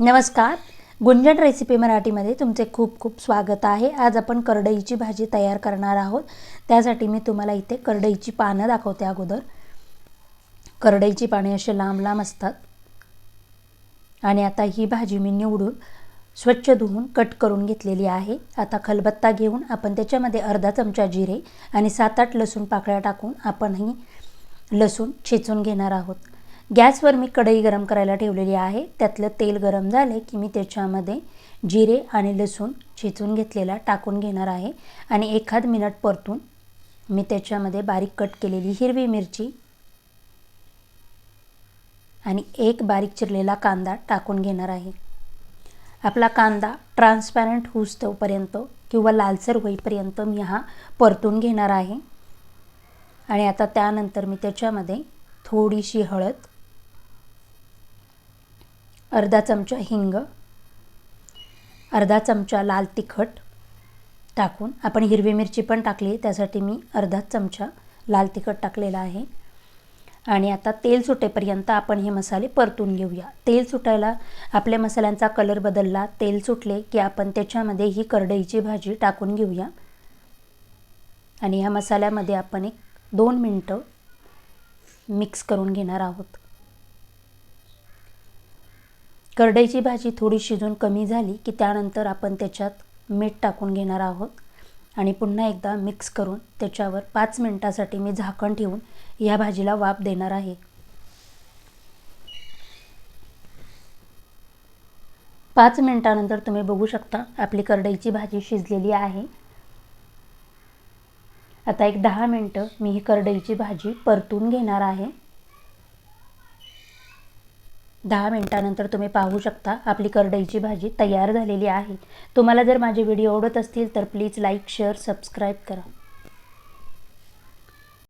नमस्कार. गुंजन रेसिपी मराठीमध्ये तुमचे खूप खूप स्वागत आहे. आज आपण करडईची भाजी तयार करणार आहोत. त्यासाठी मी तुम्हाला इथे करडईची पानं दाखवते अगोदर. करडईची पाने असे लांब लांब असतात. आणि आता ही भाजी मी निवडून स्वच्छ धुवून कट करून घेतलेली आहे. आता खलबत्ता घेऊन आपण त्याच्यामध्ये अर्धा चमचा जिरे आणि सात आठ लसूण पाकळ्या टाकून आपण ही लसूण छेचून घेणार आहोत. गॅसवर मी कढई गरम करायला ठेवलेली आहे. त्यातलं तेल गरम झाले की मी त्याच्यामध्ये जिरे आणि लसूण ठेचून घेतलेला टाकून घेणार आहे. आणि एखाद मिनट परतून मी त्याच्यामध्ये बारीक कट केलेली हिरवी मिरची आणि एक बारीक चिरलेला कांदा टाकून घेणार आहे. आपला कांदा ट्रान्सपॅरंट होऊस्तोपर्यंत किंवा लालसर होईपर्यंत मी हा परतून घेणार आहे. आणि आता त्यानंतर मी त्याच्यामध्ये थोडीशी हळद अर्धा चमचा हिंग अर्धा चमचा लाल तिखट टाकून आपण हिरवी मिरची पण टाकली त्यासाठी मी अर्धा चमचा लाल तिखट टाकलेला आहे. आणि आता तेल सुटेपर्यंत आपण हे मसाले परतून घेऊया. तेल सुटायला आपल्या मसाल्यांचा कलर बदलला तेल सुटले की आपण त्याच्यामध्ये ही करडईची भाजी टाकून घेऊया. आणि ह्या मसाल्यामध्ये आपण एक दोन मिनटं मिक्स करून घेणार आहोत. करडईची भाजी थोडी शिजून कमी झाली की त्यानंतर आपण त्याच्यात मीठ टाकून घेणार आहोत. आणि पुन्हा एकदा मिक्स करून त्याच्यावर पाच मिनटासाठी मी झाकण ठेवून या भाजीला वाफ देणार आहे. पाच मिनटानंतर तुम्ही बघू शकता आपली करडईची भाजी शिजलेली आहे. आता एक दहा मिनटं मी ही करडईची भाजी परतून घेणार आहे. दहा मिनटानंतर तुम्ही पाहू शकता आपली करडईची भाजी तयार झालेली आहे. तुम्हाला जर माझे व्हिडिओ आवडत असतील तर प्लीज लाईक शेअर सबस्क्राईब करा.